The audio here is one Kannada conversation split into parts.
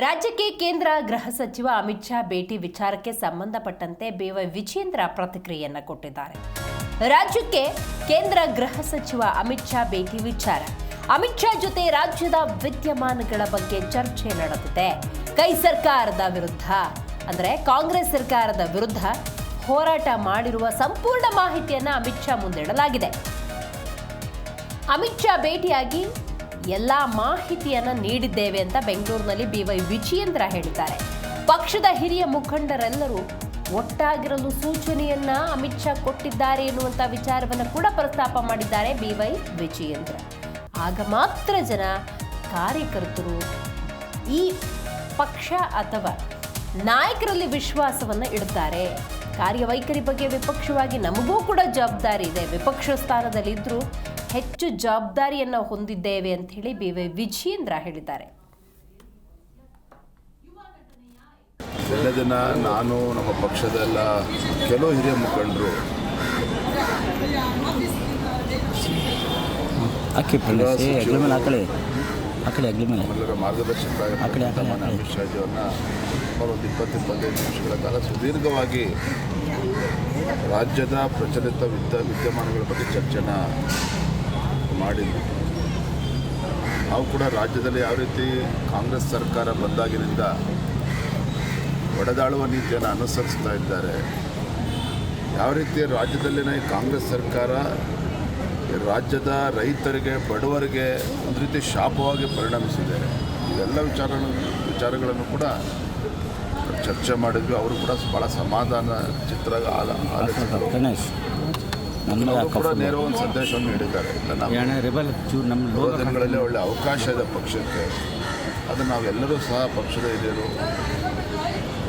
ರಾಜ್ಯಕ್ಕೆ ಕೇಂದ್ರ ಗೃಹ ಸಚಿವ ಅಮಿತ್ ಶಾ ಭೇಟಿ ವಿಚಾರಕ್ಕೆ ಸಂಬಂಧಪಟ್ಟಂತೆ ಬೇವೈ ವಿಜೇಂದ್ರ ಪ್ರತಿಕ್ರಿಯೆಯನ್ನ ಕೊಟ್ಟಿದ್ದಾರೆ. ರಾಜ್ಯಕ್ಕೆ ಕೇಂದ್ರ ಗೃಹ ಸಚಿವ ಅಮಿತ್ ಶಾ ಭೇಟಿ ವಿಚಾರ. ಅಮಿತ್ ಶಾ ಜೊತೆ ರಾಜ್ಯದ ವಿದ್ಯಮಾನಗಳ ಬಗ್ಗೆ ಚರ್ಚೆ ನಡೆದಿದೆ. ಕೈ ಸರ್ಕಾರದ ವಿರುದ್ಧ, ಅಂದರೆ ಕಾಂಗ್ರೆಸ್ ಸರ್ಕಾರದ ವಿರುದ್ಧ ಹೋರಾಟ ಮಾಡಿರುವ ಸಂಪೂರ್ಣ ಮಾಹಿತಿಯನ್ನ ಅಮಿತ್ ಶಾ ಮುಂದಿಡಲಾಗಿದೆ. ಅಮಿತ್ ಶಾ ಭೇಟಿಯಾಗಿ ಎಲ್ಲಾ ಮಾಹಿತಿಯನ್ನ ನೀಡಿದ್ದೇವೆ ಅಂತ ಬೆಂಗಳೂರಿನಲ್ಲಿ ಬಿವೈ ವಿಜಯೇಂದ್ರ ಹೇಳಿದ್ದಾರೆ. ಪಕ್ಷದ ಹಿರಿಯ ಮುಖಂಡರೆಲ್ಲರೂ ಒಟ್ಟಾಗಿರಲು ಸೂಚನೆಯನ್ನ ಅಮಿತ್ ಶಾ ಕೊಟ್ಟಿದ್ದಾರೆ ಎನ್ನುವಂಥ ವಿಚಾರವನ್ನು ಕೂಡ ಪ್ರಸ್ತಾಪ ಮಾಡಿದ್ದಾರೆ ಬಿವೈ ವಿಜಯೇಂದ್ರ. ಆಗ ಮಾತ್ರ ಜನ ಕಾರ್ಯಕರ್ತರು ಈ ಪಕ್ಷ ಅಥವಾ ನಾಯಕರಲ್ಲಿ ವಿಶ್ವಾಸವನ್ನ ಇಡ್ತಾರೆ. ಕಾರ್ಯವೈಖರಿ ಬಗ್ಗೆ ವಿಪಕ್ಷವಾಗಿ ನಮಗೂ ಕೂಡ ಜವಾಬ್ದಾರಿ ಇದೆ. ವಿಪಕ್ಷ ಸ್ಥಾನದಲ್ಲಿದ್ದರೂ ಹೆಚ್ಚು ಜವಾಬ್ದಾರಿಯನ್ನು ಹೊಂದಿದ್ದೇವೆ ಅಂತ ಹೇಳಿ ಬಿ ವೈ ವಿಜಯೇಂದ್ರ ಹೇಳಿದ್ದಾರೆ. ಎಲ್ಲ ದಿನ ನಾನು ನಮ್ಮ ಪಕ್ಷದೆಲ್ಲ ಕೆಲವು ಹಿರಿಯ ಮುಖಂಡರು. ಹಾಕಿ ಪ್ರಿನ್ಸಿ ಅಗ್ಲಿ ಮೇಲೆ ಹಾಕಳಿ ಹಾಕಳಿ ಅಗ್ಲಿ ಮೇಲೆ. ಎಲ್ಲರ ಮಾರ್ಗದರ್ಶಕ ಆ ಕಡೆ, ಆ ಕಡೆ, ಆ ಕಡೆ. ಅಮಿತ್ ಶಾಜಿಯವ್ರನ್ನ ಒಂದು ಇಪ್ಪತ್ತು ಇಪ್ಪತ್ತೈದು ನಿಮಿಷಗಳ ಕಾಲ ಸುದೀರ್ಘವಾಗಿ ರಾಜ್ಯದ ಪ್ರಚಲಿತ ವಿದ್ಯ ವಿದ್ಯಮಾನಗಳ ಬಗ್ಗೆ ಚರ್ಚೆನ ಮಾಡಿದ್ವಿ. ನಾವು ಕೂಡ ರಾಜ್ಯದಲ್ಲಿ ಯಾವ ರೀತಿ ಕಾಂಗ್ರೆಸ್ ಸರ್ಕಾರ ಬಂದಾಗಿನಿಂದ ಒಡೆದಾಳುವ ನೀತಿಯನ್ನು ಅನುಸರಿಸ್ತಾ ಇದ್ದಾರೆ, ಯಾವ ರೀತಿ ರಾಜ್ಯದಲ್ಲಿನ ಈ ಕಾಂಗ್ರೆಸ್ ಸರ್ಕಾರ ರಾಜ್ಯದ ರೈತರಿಗೆ, ಬಡವರಿಗೆ ಒಂದು ರೀತಿ ಶಾಪವಾಗಿ ಪರಿಣಮಿಸಿದೆ ಇವೆಲ್ಲ ವಿಚಾರ ವಿಚಾರಗಳನ್ನು ಕೂಡ ಚರ್ಚೆ ಮಾಡಿದ್ವಿ. ಅವರು ಕೂಡ ಭಾಳ ಸಮಾಧಾನ ಚಿತ್ರ ಆಲ- ಕೂಡ ನೇರ ಒಂದು ಸಂದೇಶವನ್ನು ನೀಡಿದ್ದಾರೆ. ಚೂರು ನಮ್ಮ ದಿನಗಳಲ್ಲಿ ಒಳ್ಳೆ ಅವಕಾಶ ಇದೆ ಪಕ್ಷಕ್ಕೆ. ಅದು ನಾವೆಲ್ಲರೂ ಸಹ ಪಕ್ಷದ ಹಿರಿಯರು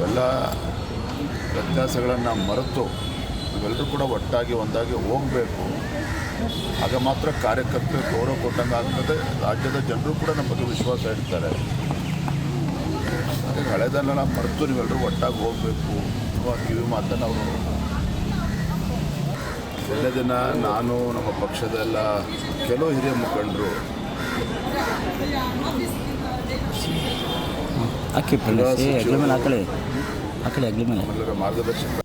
ಎಲ್ಲ ವ್ಯತ್ಯಾಸಗಳನ್ನು ಮರೆತು ನಾವೆಲ್ಲರೂ ಕೂಡ ಒಟ್ಟಾಗಿ ಒಂದಾಗಿ ಹೋಗಬೇಕು. ಆಗ ಮಾತ್ರ ಕಾರ್ಯಕರ್ತರಿಗೆ ಗೌರವ ಕೊಟ್ಟಂಗೆ ಆಗ್ತದೆ. ರಾಜ್ಯದ ಜನರು ಕೂಡ ನಮ್ಮ ಬಗ್ಗೆ ವಿಶ್ವಾಸ ಇಡ್ತಾರೆ. ಹಾಗಾಗಿ ಹಳೆದನ್ನೆಲ್ಲ ಮರೆತು ನೀವೆಲ್ಲರೂ ಒಟ್ಟಾಗಿ ಹೋಗಬೇಕು ಅನ್ನುವ ಕಿವಿ ಮಾತನ್ನು ಅವರು ಎಲ್ಲ ದಿನ ನಾನು ನಮ್ಮ ಪಕ್ಷದ ಎಲ್ಲ ಕೆಲವು ಹಿರಿಯ ಮುಖಂಡರು. ಅಕ್ಕಿ ಪ್ರಿನ್ಸಿ ಅಗ್ಲಿ ಮೇಲೆ ಹಾಕಳಿ. ಹಾಕಳಿ ಅಗ್ಲಿ ಮೇಲೆ ಮಾರ್ಗದರ್ಶಕ